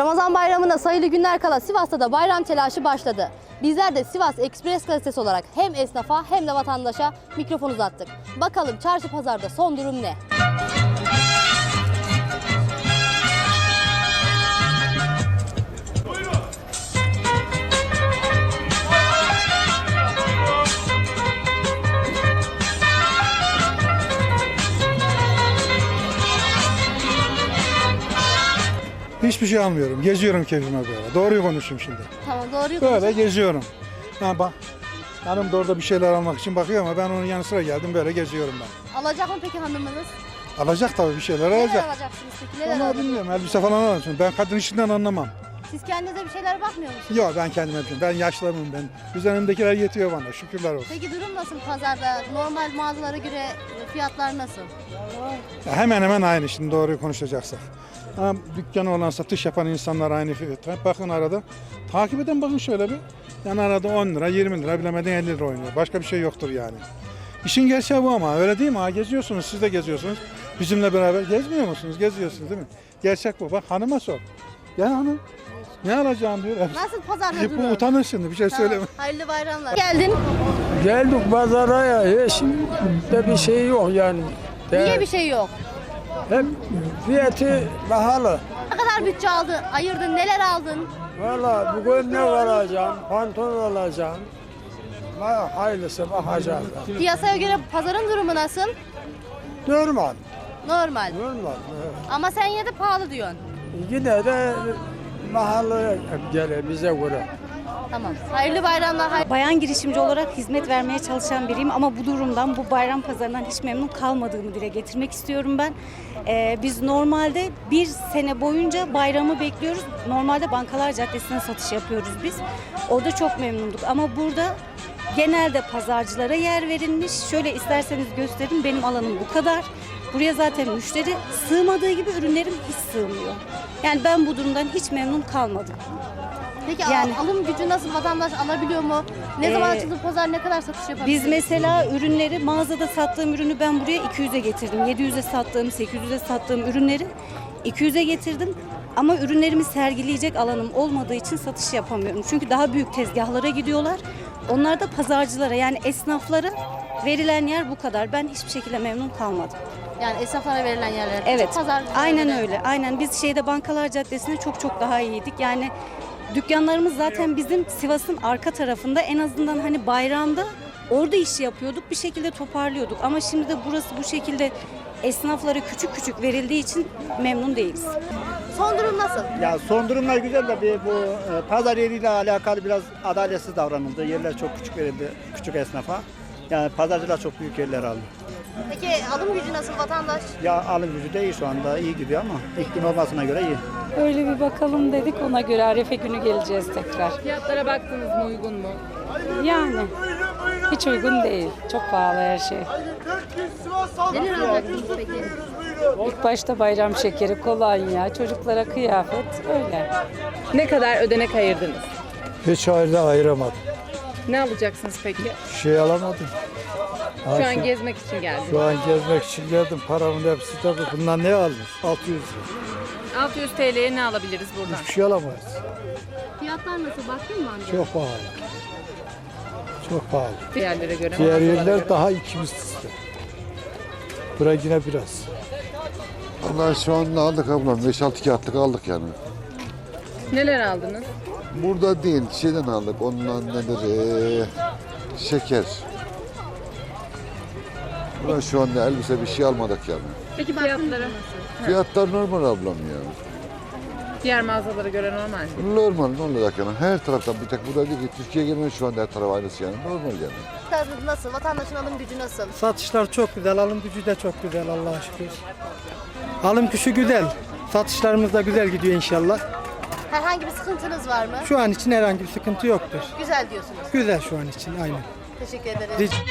Ramazan bayramına sayılı günler kala Sivas'ta da bayram telaşı başladı. Bizler de Sivas Ekspres gazetesi olarak hem esnafa hem de vatandaşa mikrofon uzattık. Bakalım çarşı pazarda son durum ne? Hiçbir şey almıyorum. Geziyorum keyfime böyle. Doğruyu konuşayım şimdi. Tamam doğruyu Böyle konuşun. geziyorum. Ha bak. Hanım da orada bir şeyler almak için bakıyor ama ben onun yanı sıra geldim böyle geziyorum ben. Alacak mı peki hanımınız? Alacak tabii bir şeyler Neler alacak. alacaksınız peki? Neler Onu alacaksınız? bilmiyorum elbise falan alacağım. Ben kadın işinden anlamam. Siz kendinize bir şeyler bakmıyor musunuz? Yok ben kendime yapıyorum. Ben yaşlımım ben. Üzerimdekiler yetiyor bana şükürler olsun. Peki durum nasıl pazarda? Normal mağazalara göre fiyatlar nasıl? Hemen hemen aynı şimdi doğruyu konuşacaksak. Ama dükkanı olan satış yapan insanlar aynı fiyata. Bakın arada. Takip eden bakın şöyle bir. Yani arada 10 lira, 20 lira bilemeden 50 lira oynuyor. Başka bir şey yoktur yani. İşin gerçeği bu ama öyle değil mi? Ha, geziyorsunuz, siz de geziyorsunuz. Bizimle beraber gezmiyor musunuz? Geziyorsunuz değil mi? Gerçek bu. Bak hanıma sor. Gel hanım. Ne alacağım diyor. Nasıl bu durum? utanır şimdi bir şey Tamam, söyleme. Hayırlı bayramlar. Geldin. Geldik pazara ya hiç de bir şey yok yani. Niye bir şey yok? Hep fiyatı pahalı. Ne kadar bütçe aldın? Ayırdın, neler aldın? Valla bugün ne alacağım? Pantolon alacağım. Ha, Hayırlısı bakacağım. Piyasaya göre pazarın durumu nasıl? Normal. Normal. Normal. Ama sen yine de pahalı diyorsun. Yine de pahalı gelir bize göre. Tamam. Hayırlı bayramlar. hay- Bayan girişimci olarak hizmet vermeye çalışan biriyim ama bu durumdan, bu bayram pazarından hiç memnun kalmadığımı dile getirmek istiyorum ben. Ee, biz normalde bir sene boyunca bayramı bekliyoruz. Normalde Bankalar Caddesi'ne satış yapıyoruz biz. Orada çok memnunduk ama burada genelde pazarcılara yer verilmiş. Şöyle isterseniz göstereyim benim alanım bu kadar. Buraya zaten müşteri sığmadığı gibi ürünlerim hiç sığmıyor. Yani ben bu durumdan hiç memnun kalmadım. Peki al- Yani- alım gücü nasıl? Vatandaş alabiliyor mu? Ne zaman Ee, açıldı pazar? Ne kadar satış yapabiliyor? Biz mesela ürünleri mağazada sattığım ürünü ben buraya 200'e getirdim. 700'e sattığım, 800'e sattığım ürünleri 200'e getirdim. Ama ürünlerimi sergileyecek alanım olmadığı için satış yapamıyorum. Çünkü daha büyük tezgahlara gidiyorlar. Onlar da pazarcılara yani esnaflara verilen yer bu kadar. Ben hiçbir şekilde memnun kalmadım. Yani esnaflara verilen yerler. Evet. Pazarcılara Aynen göre. öyle. Aynen biz şeyde Bankalar Caddesi'nde çok çok daha iyiydik. Yani dükkanlarımız zaten bizim Sivas'ın arka tarafında en azından hani bayramda orada iş yapıyorduk. Bir şekilde toparlıyorduk. Ama şimdi de burası bu şekilde esnaflara küçük küçük verildiği için memnun değiliz. Son durum nasıl? Ya son durumlar güzel de bir bu e, pazar yeriyle alakalı biraz adaletsiz davranıldı. Yerler çok küçük verildi küçük esnafa. Yani pazarcılar çok büyük yerler aldı. Peki alım gücü nasıl vatandaş? Ya alım gücü de iyi şu anda iyi gidiyor ama gün olmasına göre iyi. Öyle bir bakalım dedik ona göre Arefe günü geleceğiz tekrar. Fiyatlara baktınız mı uygun mu? Yani hiç uygun değil. Çok pahalı her şey. Neler alacaksınız peki? İlk başta bayram şekeri, kolonya, çocuklara kıyafet öyle. Ne kadar ödenek ayırdınız? Hiç ayrı ayıramadım. Ne alacaksınız peki? Şey alamadım. Şu an gezmek için geldiniz. Şu an gezmek için geldim. Paramın hepsi tabii. Bundan ne almış? 600 lira. 600 TL'ye ne alabiliriz buradan? Hiçbir şey alamayız. Fiyatlar nasıl? Baktın mı amca? Çok pahalı. Çok pahalı. Diğerlere göre. Diğer mağazalara yerler göre. daha iki misli. Bura yine biraz. Vallahi şu an aldık ablam 5-6 kağıtlık aldık yani. Neler aldınız? Burada değil şeyden aldık ondan nedir ee, şeker. Buna şu anda elbise bir şey almadık yani. Peki fiyatları? Fiyatlar normal ablam ya. Diğer mağazalara göre normal mi? Normal olacak yani her taraftan bir tek burada değil ki Türkiye genelinde şu anda her taraf aynısı yani normal yani. Nasıl? Vatandaşın alım gücü nasıl? Satışlar çok güzel, alım gücü de çok güzel Allah'a şükür. Alım gücü güzel. Satışlarımız da güzel gidiyor inşallah. Herhangi bir sıkıntınız var mı? Şu an için herhangi bir sıkıntı yoktur. Güzel diyorsunuz. Güzel şu an için aynen. Teşekkür ederim. Rica-